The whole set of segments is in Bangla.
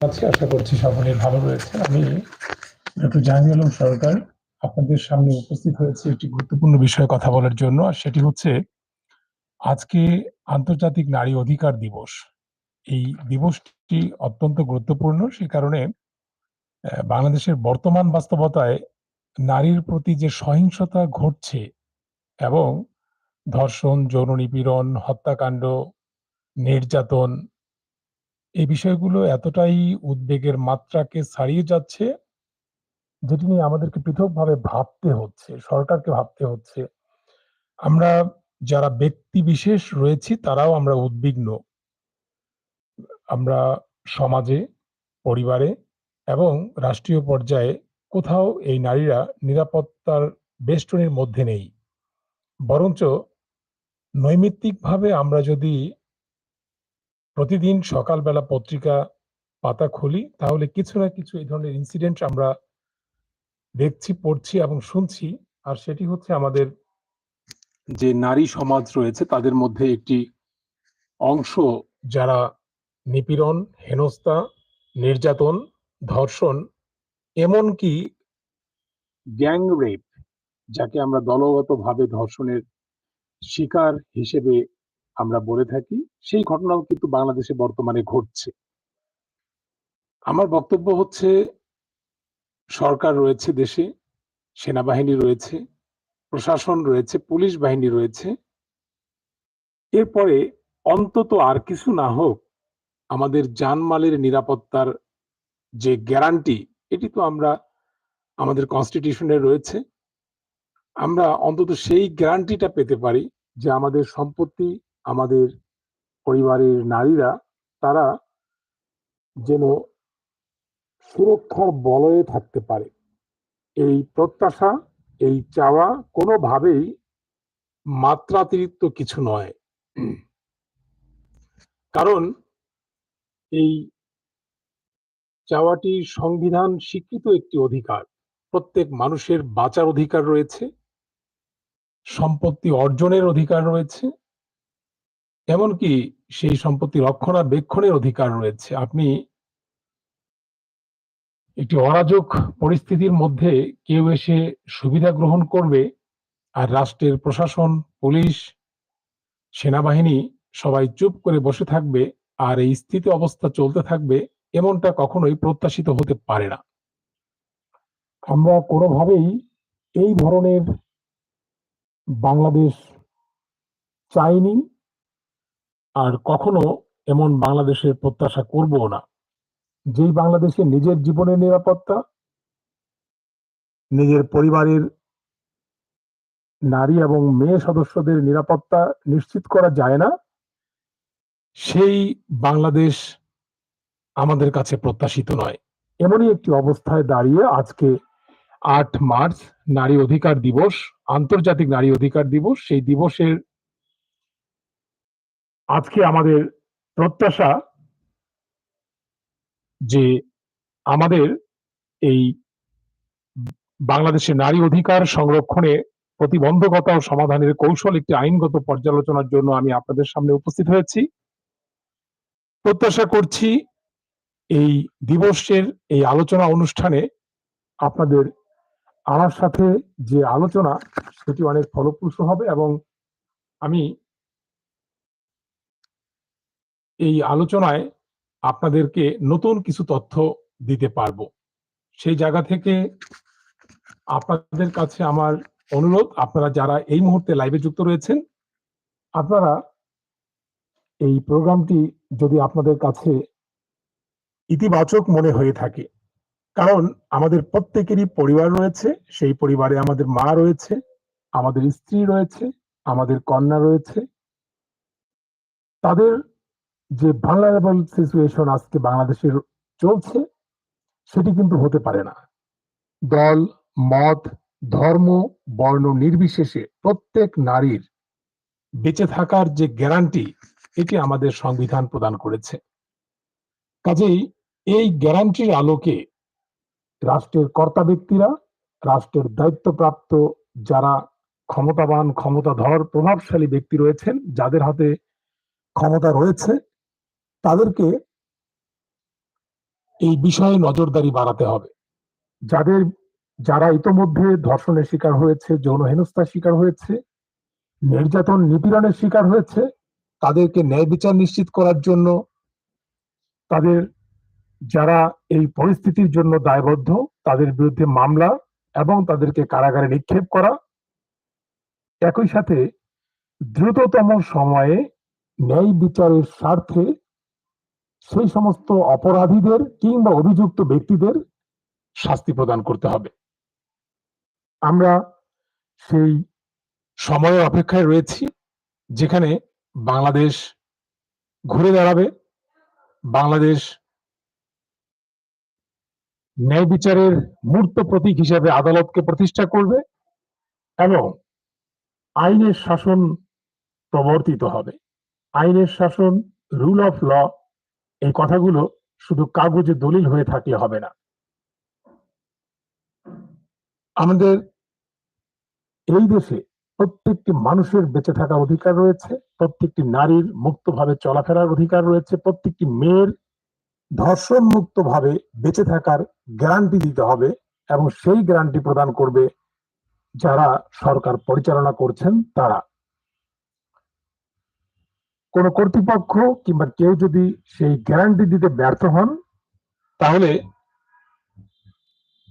আছি আশা করছি সকলেই ভালো রয়েছেন আমি ডক্টর জাহাঙ্গীর সরকার আপনাদের সামনে উপস্থিত হয়েছে একটি গুরুত্বপূর্ণ বিষয়ে কথা বলার জন্য, আর সেটি হচ্ছে আজকে আন্তর্জাতিক নারী অধিকার দিবস। এই দিবসটি অত্যন্ত গুরুত্বপূর্ণ, সে কারণে বাংলাদেশের বর্তমান বাস্তবতায় নারীর প্রতি যে সহিংসতা ঘটছে এবং ধর্ষণ, যৌন নিপীড়ন, হত্যাকাণ্ড, নির্যাতন এই বিষয়গুলো এতটাই উদ্বেগের মাত্রাকে ছাড়িয়ে যাচ্ছে যেটি নিয়ে আমাদেরকে পৃথকভাবে ভাবতে হচ্ছে, সরকারকে ভাবতে হচ্ছে। আমরা যারা ব্যক্তি বিশেষ রয়েছি তারাও আমরা উদ্বিগ্ন। আমরা সমাজে, পরিবারে এবং রাষ্ট্রীয় পর্যায়ে কোথাও এই নারীরা নিরাপত্তার বেষ্টনীর মধ্যে নেই। বরঞ্চ নৈমিত্তিকভাবে আমরা যদি প্রতিদিন সকালবেলা পত্রিকা পাতা খুলি, তাহলে কিছু না কিছু এই ধরনের ইনসিডেন্ট আমরা দেখছি, পড়ছি এবং শুনছি। আর সেটি হচ্ছে আমাদের যে নারী সমাজ রয়েছে, তাদের মধ্যে একটি অংশ যারা নিপীড়ন, হেনস্থা, নির্যাতন, ধর্ষণ, এমনকি গ্যাং রেপ যাকে আমরা দলগতভাবে ধর্ষণের শিকার হিসেবে আমরা বলে থাকি, সেই ঘটনাও কিন্তু বাংলাদেশে বর্তমানে ঘটছে। আমার বক্তব্য হচ্ছে, সরকার রয়েছে দেশে, সেনাবাহিনী রয়েছে, প্রশাসন রয়েছে, পুলিশ বাহিনী রয়েছে। এরপরে অন্তত আর কিছু না হোক, আমাদের জানমালের নিরাপত্তার যে গ্যারান্টি, এটি তো আমরা, আমাদের কনস্টিটিউশনে রয়েছে। আমরা অন্তত সেই গ্যারান্টিটা পেতে পারি যে আমাদের সম্পত্তি আমাদের পরিবারের নারীরা, তারা যেন সুরক্ষার বলয়ে থাকতে পারে। এই প্রত্যাশা, এই চাওয়া কোনোভাবেই মাত্রাতিরিক্ত কিছু নয়। কারণ এই চাওয়াটি সংবিধান স্বীকৃত একটি অধিকার। প্রত্যেক মানুষের বাঁচার অধিকার রয়েছে, সম্পত্তি অর্জনের অধিকার রয়েছে এমনকি সেই সম্পত্তি রক্ষণাবেক্ষণের অধিকার রয়েছে। আপনি একটি অরাজক পরিস্থিতির মধ্যে কেউ এসে সুবিধা গ্রহণ করবে আর রাষ্ট্রের প্রশাসন, পুলিশ, সেনাবাহিনী সবাই চুপ করে বসে থাকবে আর এই স্থিতি অবস্থা চলতে থাকবে এমনটা কখনোই প্রত্যাশিত হতে পারে না। আমরা কোনোভাবেই এই ধরনের বাংলাদেশ চাইনি আর কখনো এমন বাংলাদেশের প্রত্যাশা করব না। যেই বাংলাদেশে নিজের জীবনের নিরাপত্তা, নিজের পরিবারের নারী এবং মেয়ে সদস্যদের নিরাপত্তা নিশ্চিত করা যায় না, সেই বাংলাদেশ আমাদের কাছে প্রত্যাশিত নয়। এমনই একটি অবস্থায় দাঁড়িয়ে আজকে আট মার্চ নারী অধিকার দিবস, আন্তর্জাতিক নারী অধিকার দিবস, সেই দিবসের আজকে আমাদের প্রত্যাশা যে আমাদের এই বাংলাদেশের নারী অধিকার সংরক্ষণে প্রতিবন্ধকতা ও সমাধানের কৌশল একটি আইনগত পর্যালোচনার জন্য আমি আপনাদের সামনে উপস্থিত হয়েছি। প্রত্যাশা করছি এই দিবসের এই আলোচনা অনুষ্ঠানে আপনাদের আমার সাথে যে আলোচনা, সেটি অনেক ফলপ্রসূ হবে এবং আমি এই আলোচনায় আপনাদেরকে নতুন কিছু তথ্য দিতে পারব। সেই জায়গা থেকে আপনাদের কাছে আমার অনুরোধ, আপনারা যারা এই মুহূর্তে লাইভে যুক্ত রয়েছেন, আপনারা এই প্রোগ্রামটি যদি আপনাদের কাছে ইতিবাচক মনে হয়ে থাকে, কারণ আমাদের প্রত্যেকেরই পরিবার রয়েছে, সেই পরিবারে আমাদের মা রয়েছে, আমাদের স্ত্রী রয়েছে, আমাদের কন্যা রয়েছে, তাদের যে ভালনারেবল সিচুয়েশন আজকে বাংলাদেশের চলছে, সেটি কিন্তু হতে পারে না। দল, মত, ধর্ম, বর্ণ নির্বিশেষে প্রত্যেক নারীর বেঁচে থাকার যে গ্যারান্টি এটি আমাদের সংবিধান প্রদান করেছে। কাজেই এই গ্যারান্টির আলোকে রাষ্ট্রের কর্তা ব্যক্তিরা, রাষ্ট্রের দায়িত্বপ্রাপ্ত যারা ক্ষমতাবান, ক্ষমতাধর, প্রভাবশালী ব্যক্তি রয়েছেন, যাদের হাতে ক্ষমতা রয়েছে তাদেরকে এই বিষয়ে নজরদারি বাড়াতে হবে। যাদের, যারা ইতোমধ্যে ধর্ষণের শিকার হয়েছে, যৌন হেনস্থার শিকার হয়েছে, নির্যাতন নিপীড়নের শিকার হয়েছে, তাদেরকে ন্যায় বিচার নিশ্চিত করার জন্য তাদের, যারা এই পরিস্থিতির জন্য দায়বদ্ধ, তাদের বিরুদ্ধে মামলা এবং তাদেরকে কারাগারে নিক্ষেপ করা। একই সাথে দ্রুততম সময়ে ন্যায় বিচারের স্বার্থে সেই সমস্ত অপরাধীদের কিংবা অভিযুক্ত ব্যক্তিদের শাস্তি প্রদান করতে হবে। আমরা সেই সময়ের অপেক্ষায় রয়েছি, যেখানে বাংলাদেশ ঘুরে দাঁড়াবে। বাংলাদেশ ন্যায় বিচারের মূর্ত প্রতীক হিসেবে আদালতকে প্রতিষ্ঠা করবে এবং আইনের শাসন প্রবর্তিত হবে। আইনের শাসন রুল অফ ল এই কথাগুলো শুধু কাগজে দলিল হয়ে থাকলে হবে না। আমাদের এই দেশে প্রত্যেকটি মানুষের বেঁচে থাকার অধিকার রয়েছে, প্রত্যেকটি নারীর মুক্তভাবে চলাফেরার অধিকার রয়েছে, প্রত্যেকটি মেয়ের ধর্ষণ মুক্ত ভাবে বেঁচে থাকার গ্যারান্টি দিতে হবে এবং সেই গ্যারান্টি প্রদান করবে যারা সরকার পরিচালনা করছেন তারা। কোন কর্তৃপক্ষ কিংবা কেউ যদি সেই গ্যারান্টি দিতে ব্যর্থ হন, তাহলে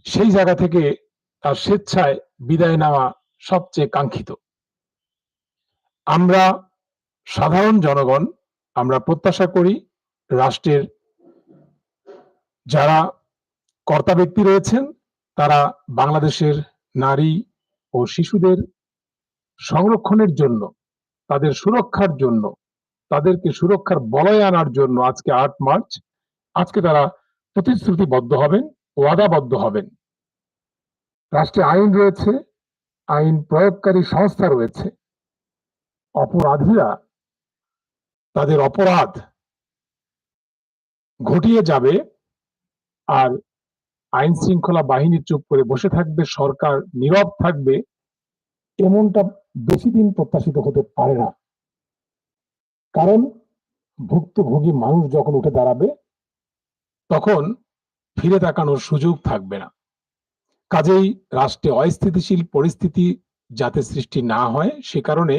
সেই জায়গা থেকে তার স্বেচ্ছায় বিদায় নেওয়া সবচেয়ে কাঙ্ক্ষিত। আমরা সাধারণ জনগণ, আমরা প্রত্যাশা করি রাষ্ট্রের যারা কর্তা ব্যক্তি রয়েছেন, তারা বাংলাদেশের নারী ও শিশুদের সংরক্ষণের জন্য, তাদের সুরক্ষার জন্য তাদেরকে সুরক্ষার বলয় আনার জন্য আজকে আট মার্চ, আজকে তারা প্রতিশ্রুতিবদ্ধ হবেন, ওয়াদাবদ্ধ হবেন। রাষ্ট্রে আইন রয়েছে, আইন প্রয়োগকারী সংস্থা রয়েছে। অপরাধীরা তাদের অপরাধ ঘটিয়ে যাবে আর আইন শৃঙ্খলা বাহিনী চুপ করে বসে থাকবে, সরকার নীরব থাকবে, এমনটা বেশি দিন প্রত্যাশিত হতে পারে না। কারণ ভুক্তভোগী মানুষ যখন উঠে দাঁড়াবে, তখন ফিরে তাকানোর সুযোগ থাকবে না। কাজেই রাষ্ট্রে অস্থিতিশীল পরিস্থিতি যাতে সৃষ্টি না হয়, সে কারণে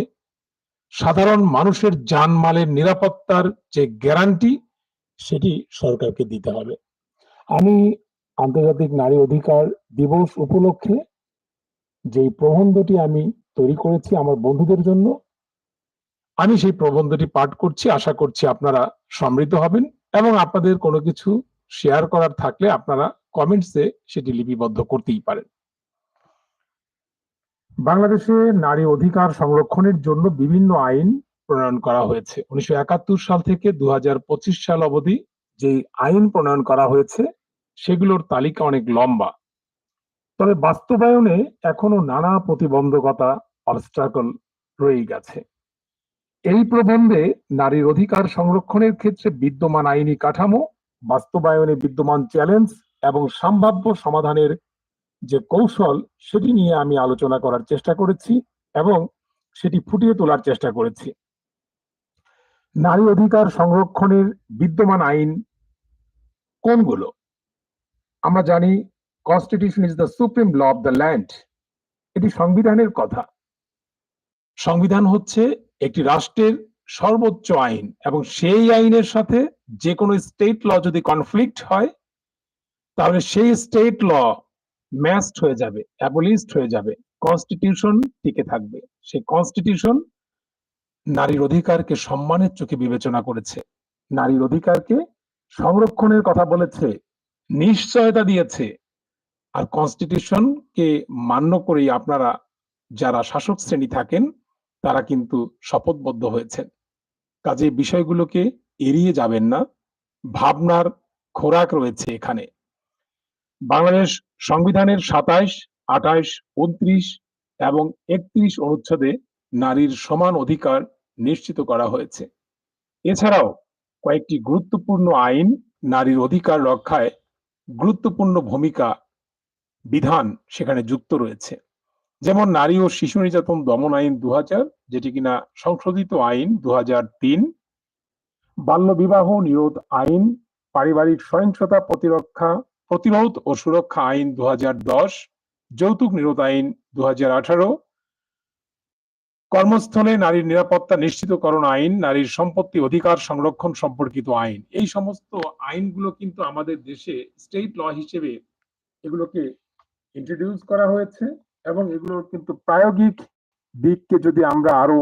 সাধারণ মানুষের জানমালের নিরাপত্তার যে গ্যারান্টি, সেটি সরকারকে দিতে হবে। আমি আন্তর্জাতিক নারী অধিকার দিবস উপলক্ষে যেই প্রবন্ধটি আমি তৈরি করেছি আমার বন্ধুদের জন্য আমি সেই প্রবন্ধটি পাঠ করছি, আশা করছি আপনারা সমৃদ্ধ হবেন এবং আপনাদের কোনো কিছু শেয়ার করার থাকলে আপনারা কমেন্টসে সেটি লিপিবদ্ধ করতেই পারেন। বাংলাদেশে নারী অধিকার সংরক্ষণের জন্য বিভিন্ন আইন প্রণয়ন করা হয়েছে। উনিশশো একাত্তর সাল থেকে দু হাজার পঁচিশ সাল অবধি যে আইন প্রণয়ন করা হয়েছে, সেগুলোর তালিকা অনেক লম্বা। তবে বাস্তবায়নে এখনও নানা প্রতিবন্ধকতা অবস্ট্রাকল রয়ে গেছে। এই প্রবন্ধে নারীর অধিকার সংরক্ষণের ক্ষেত্রে বিদ্যমান আইনি কাঠামো, বাস্তবায়নে বিদ্যমান চ্যালেঞ্জ এবং সম্ভাব্য সমাধানের যে কৌশল, সেটি নিয়ে আমি আলোচনা করার চেষ্টা করেছি এবং সেটি ফুটিয়ে তোলার চেষ্টা করেছি। নারী অধিকার সংরক্ষণের বিদ্যমান আইন কোনগুলো? আমরা জানি constitution is the supreme law of the land এটি সংবিধানের কথা। সংবিধান হচ্ছে একটি রাষ্ট্রের সর্বোচ্চ আইন এবং সেই আইনের সাথে যে কোনো স্টেট ল যদি কনফ্লিক্ট হয়, তাহলে সেই স্টেট ল ম্যাস্ট হয়ে যাবে অ্যাবলিস্ট হয়ে যাবে কনস্টিটিউশন টিকে থাকবে। সেই কনস্টিটিউশন নারীর অধিকারকে সম্মানের চোখে বিবেচনা করেছে। নারীর অধিকারকে সংরক্ষণের কথা বলেছে, নিশ্চয়তা দিয়েছে। আর কনস্টিটিউশনকে মান্য করেই আপনারা যারা শাসক শ্রেণি থাকেন তারা কিন্তু শপথবদ্ধ হয়েছেন। কাজে বিষয়গুলোকে এড়িয়ে যাবেন না। ভাবনার খোরাক রয়েছে এখানে। বাংলাদেশ সংবিধানের সাতাইশ, আঠাইশ, উনত্রিশ এবং একত্রিশ অনুচ্ছেদে নারীর সমান অধিকার নিশ্চিত করা হয়েছে। এছাড়াও কয়েকটি গুরুত্বপূর্ণ আইন নারীর অধিকার রক্ষায় গুরুত্বপূর্ণ ভূমিকা, বিধান সেখানে যুক্ত রয়েছে। যেমন নারী ও শিশু নির্যাতন দমন আইন দু হাজার যেটি কিনা সংশোধিত আইন দু বাল্য বিবাহ নিরোধ আইন, পারিবারিক সহিংসতা প্রতিরক্ষা, প্রতিরোধ ও সুরক্ষা আইন দু হাজার দশ, যৌতুক নিরোধ আইন দু হাজার আঠারো, কর্মস্থলে নারীর নিরাপত্তা নিশ্চিতকরণ আইন, নারীর সম্পত্তি অধিকার সংরক্ষণ সম্পর্কিত আইন। এই সমস্ত আইনগুলো কিন্তু আমাদের দেশে স্টেট ল হিসেবে এগুলোকে ইন্ট্রোডিউস করা হয়েছে। এবং এগুলোর কিন্তু প্রায়োগিক দিককে যদি আমরা আরও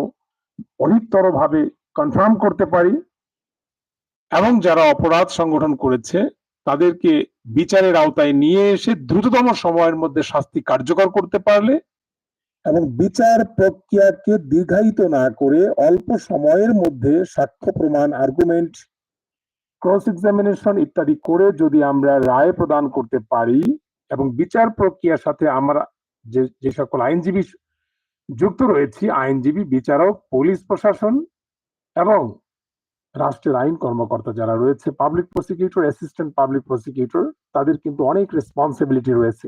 অধিকতর ভাবে কনফার্ম করতে পারি, এবং যারা অপরাধ সংগঠন করেছে, তাদেরকে বিচারের আওতায় নিয়ে এসে দ্রুততম সময়ের মধ্যে শাস্তি কার্যকর করতে পারলে এবং বিচার প্রক্রিয়াকে দীর্ঘায়িত না করে অল্প সময়ের মধ্যে সাক্ষ্য প্রমাণ আর্গুমেন্ট ক্রস এক্সামিনেশন ইত্যাদি করে যদি আমরা রায় প্রদান করতে পারি এবং বিচার প্রক্রিয়ার সাথে আমরা যে যে সকল আইনজীবী যুক্ত রয়েছি, আইনজীবী, বিচারক, পুলিশ প্রশাসন এবং রাষ্ট্রের আইন কর্মকর্তা যারা রয়েছে public prosecutor assistant public prosecutor তাদের কিন্তু অনেক রেসপন্সিবিলিটি রয়েছে।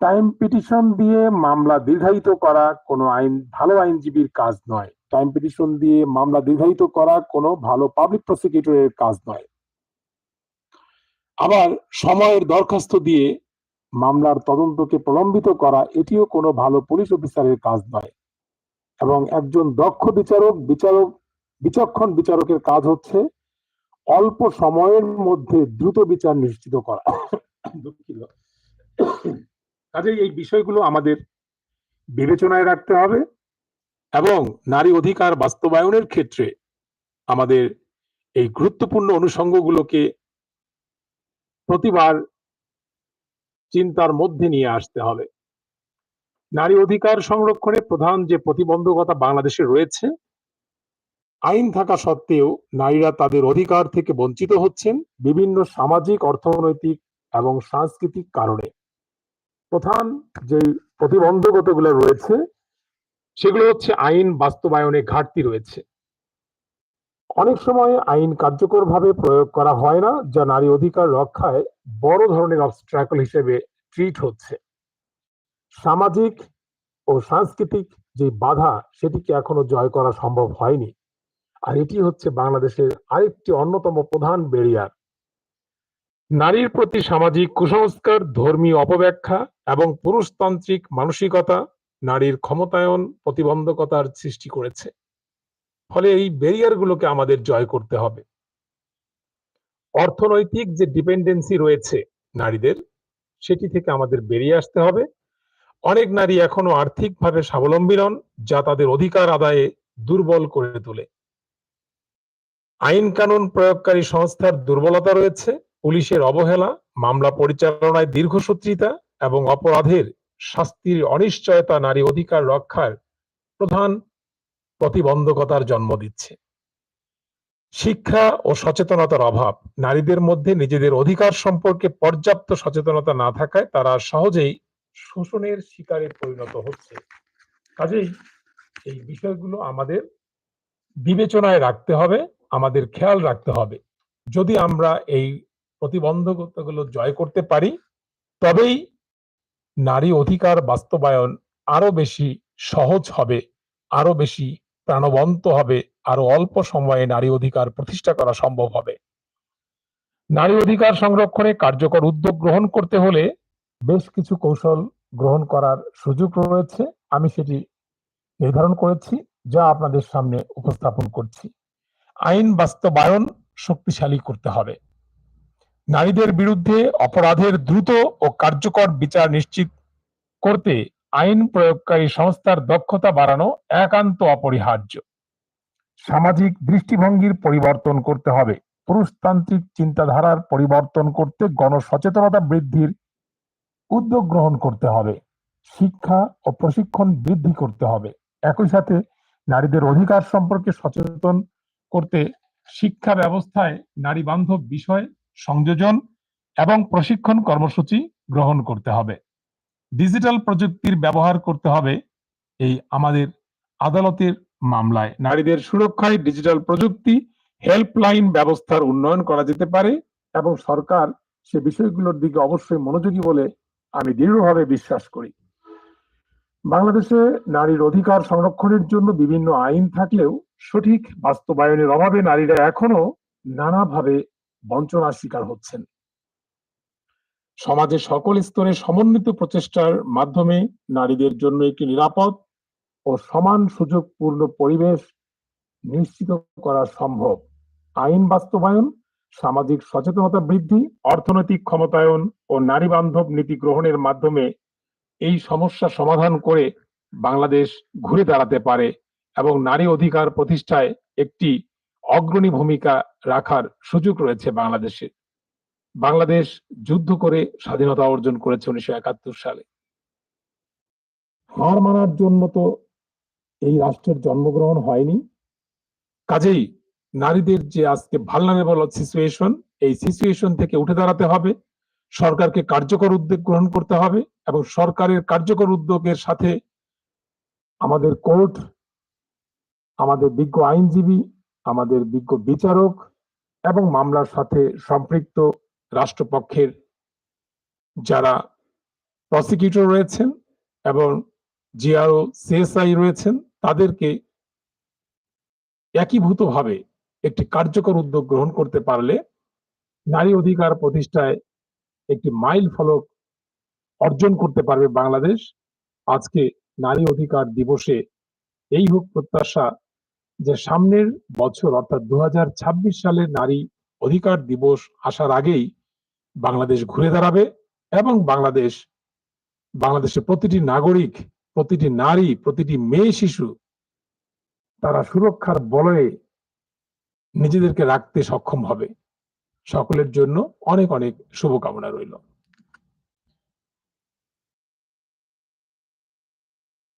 টাইম পিটিশন দিয়ে মামলা দীর্ঘায়িত করা কোনো আইন, ভালো আইনজীবীর কাজ নয়। টাইম পিটিশন দিয়ে মামলা দীর্ঘায়িত করা কোনো ভালো পাবলিক প্রসিকিউটরের কাজ নয়। আবার সময়ের দরখাস্ত দিয়ে মামলার তদন্তকে প্রলম্বিত করা এটিও কোনো ভালো পুলিশ অফিসারের কাজ নয়। এবং একজন দক্ষ বিচারক বিচারক, বিচক্ষণ বিচারকের কাজ হচ্ছে অল্প সময়ের মধ্যে দ্রুত বিচার নিশ্চিত করা। দুঃখিত। কাজে এই বিষয়গুলো আমাদের বিবেচনায় রাখতে হবে এবং নারী অধিকার বাস্তবায়নের ক্ষেত্রে আমাদের এই গুরুত্বপূর্ণ অনুষঙ্গগুলোকে প্রতিবার চিন্তার মধ্যে নিয়ে আসতে হবে। নারী অধিকার সংরক্ষণে প্রধান যে প্রতিবন্ধকতা বাংলাদেশে রয়েছে, আইন থাকা সত্ত্বেও নারীরা তাদের অধিকার থেকে বঞ্চিত হচ্ছেন বিভিন্ন সামাজিক, অর্থনৈতিক এবং সাংস্কৃতিক কারণে। প্রধান যে প্রতিবন্ধকতাগুলো রয়েছে, সেগুলো হচ্ছে আইন বাস্তবায়নে ঘাটতি রয়েছে। অনেক সময় আইন কার্যকরভাবে প্রয়োগ করা হয় না, যা নারী অধিকার রক্ষায় বড় ধরনের অবস্ট্রাকল হিসেবে ট্রিট হচ্ছে। সামাজিক ও সাংস্কৃতিক যে বাধা, সেটিকে এখনও জয় করা সম্ভব হয়নি। আর এটি হচ্ছে বাংলাদেশের আরেকটি অন্যতম প্রধান বেরিয়ার নারীর প্রতি সামাজিক কুসংস্কার, ধর্মীয় অপব্যাখ্যা এবং পুরুষতান্ত্রিক মানসিকতা নারীর ক্ষমতায়ন প্রতিবন্ধকতার সৃষ্টি করেছে। ফলে এই ব্যারিয়ারগুলোকে আমাদের জয় করতে হবে। অর্থনৈতিক যে ডিপেন্ডেন্সি রয়েছে নারীদের, সেটি থেকে আমাদের বেরিয়ে আসতে হবে। অনেক নারী এখনও আর্থিকভাবে স্বাবলম্বী নন, যা তাদের অধিকার আদায়ে দুর্বল করে তোলে। আইন কানুন প্রয়োগকারী সংস্থার দুর্বলতা রয়েছে, পুলিশের অবহেলা, মামলা পরিচালনায় দীর্ঘসূত্রিতা এবং অপরাধের শাস্তির অনিশ্চয়তা নারী অধিকার রক্ষার প্রধান প্রতিবন্ধকতার জন্ম দিচ্ছে। শিক্ষা ও সচেতনতার অভাব, নারীদের মধ্যে নিজেদের অধিকার সম্পর্কে পর্যাপ্ত সচেতনতা না থাকায় তারা সহজেই শোষণের শিকারে পরিণত হচ্ছে। কাজেই এই বিষয়গুলো আমাদের বিবেচনায় রাখতে হবে, আমাদের খেয়াল রাখতে হবে। যদি আমরা এই প্রতিবন্ধকতাগুলো জয় করতে পারি, তবেই নারী অধিকার বাস্তবায়ন আরও বেশি সহজ হবে, আরও বেশি প্রাণবন্ত হবে আরও অল্প সময়ে নারী অধিকার প্রতিষ্ঠা করা সম্ভব হবে। নারী অধিকার সংরক্ষণে কার্যকর উদ্যোগ গ্রহণ করতে হলে বেশ কিছু কৌশল গ্রহণ করার সুযোগ রয়েছে। আমি সেটি নির্ধারণ করেছি, যা আপনাদের সামনে উপস্থাপন করছি। আইন বাস্তবায়ন শক্তিশালী করতে হবে। নারীদের বিরুদ্ধে অপরাধের দ্রুত ও কার্যকর বিচার নিশ্চিত করতে আইন প্রয়োগকারী সংস্থার দক্ষতা বাড়ানো একান্ত অপরিহার্য। সামাজিক দৃষ্টিভঙ্গির পরিবর্তন করতে হবে। পুরুষতান্ত্রিক চিন্তাধারার পরিবর্তন করতে গণসচেতনতা বৃদ্ধির উদ্যোগ গ্রহণ করতে হবে। শিক্ষা ও প্রশিক্ষণ বৃদ্ধি করতে হবে। একই সাথে নারীদের অধিকার সম্পর্কে সচেতন করতে শিক্ষা ব্যবস্থায় নারী বান্ধব বিষয় সংযোজন এবং প্রশিক্ষণ কর্মসূচি গ্রহণ করতে হবে। ডিজিটাল প্রযুক্তির ব্যবহার করতে হবে এই আমাদের আদালতের মামলায়। নারীদের সুরক্ষায় ডিজিটাল প্রযুক্তি হেল্পলাইন ব্যবস্থার উন্নয়ন করা যেতে পারে এবং সরকার সে বিষয়গুলোর দিকে অবশ্যই মনোযোগী বলে আমি দৃঢ়ভাবে বিশ্বাস করি। বাংলাদেশে নারীর অধিকার সংরক্ষণের জন্য বিভিন্ন আইন থাকলেও সঠিক বাস্তবায়নের অভাবে নারীরা এখনও নানাভাবে বঞ্চনার শিকার হচ্ছেন। সমাজের সকল স্তরে সমন্বিত প্রচেষ্টার মাধ্যমে নারীদের জন্য একটি নিরাপদ ও সমান সুযোগপূর্ণ পরিবেশ নিশ্চিত করা সম্ভব। আইন বাস্তবায়ন, সামাজিক সচেতনতা বৃদ্ধি, অর্থনৈতিক ক্ষমতায়ন ও নারী বান্ধব নীতি গ্রহণের মাধ্যমে এই সমস্যা সমাধান করে বাংলাদেশ ঘুরে দাঁড়াতে পারে এবং নারী অধিকার প্রতিষ্ঠায় একটি অগ্রণী ভূমিকা রাখার সুযোগ রয়েছে বাংলাদেশে। বাংলাদেশ যুদ্ধ করে স্বাধীনতা অর্জন করেছে উনিশশো একাত্তর সালে। হার মানার জন্য তো এই রাষ্ট্রের জন্মগ্রহণ হয়নি। কাজেই নারীদের যে আজকে ভালনারেবল সিচুয়েশন এই সিচুয়েশন থেকে উঠে দাঁড়াতে হবে। সরকারকে কার্যকর উদ্যোগ গ্রহণ করতে হবে এবং সরকারের কার্যকর উদ্যোগের সাথে আমাদের কোর্ট, আমাদের বিজ্ঞ আইনজীবী, আমাদের বিজ্ঞ বিচারক এবং মামলার সাথে সম্পৃক্ত রাষ্ট্রপক্ষের যারা প্রসিকিউটর রয়েছেন এবং জিআরও সিএসআই রয়েছেন, তাদেরকে একীভূতভাবে একটি কার্যকর উদ্যোগ গ্রহণ করতে পারলে নারী অধিকার প্রতিষ্ঠায় একটি মাইল ফলক অর্জন করতে পারবে বাংলাদেশ। আজকে নারী অধিকার দিবসে এই হোক প্রত্যাশা যে সামনের বছর অর্থাৎ দু সালের নারী অধিকার দিবস আসার আগেই বাংলাদেশ ঘুরে দাঁড়াবে এবং বাংলাদেশ, বাংলাদেশের প্রতিটি নাগরিক, প্রতিটি নারী, প্রতিটি মেয়ে, শিশু তারা সুরক্ষার বলয়ে নিজেদেরকে রাখতে সক্ষম হবে। সকলের জন্য অনেক অনেক শুভকামনা রইল।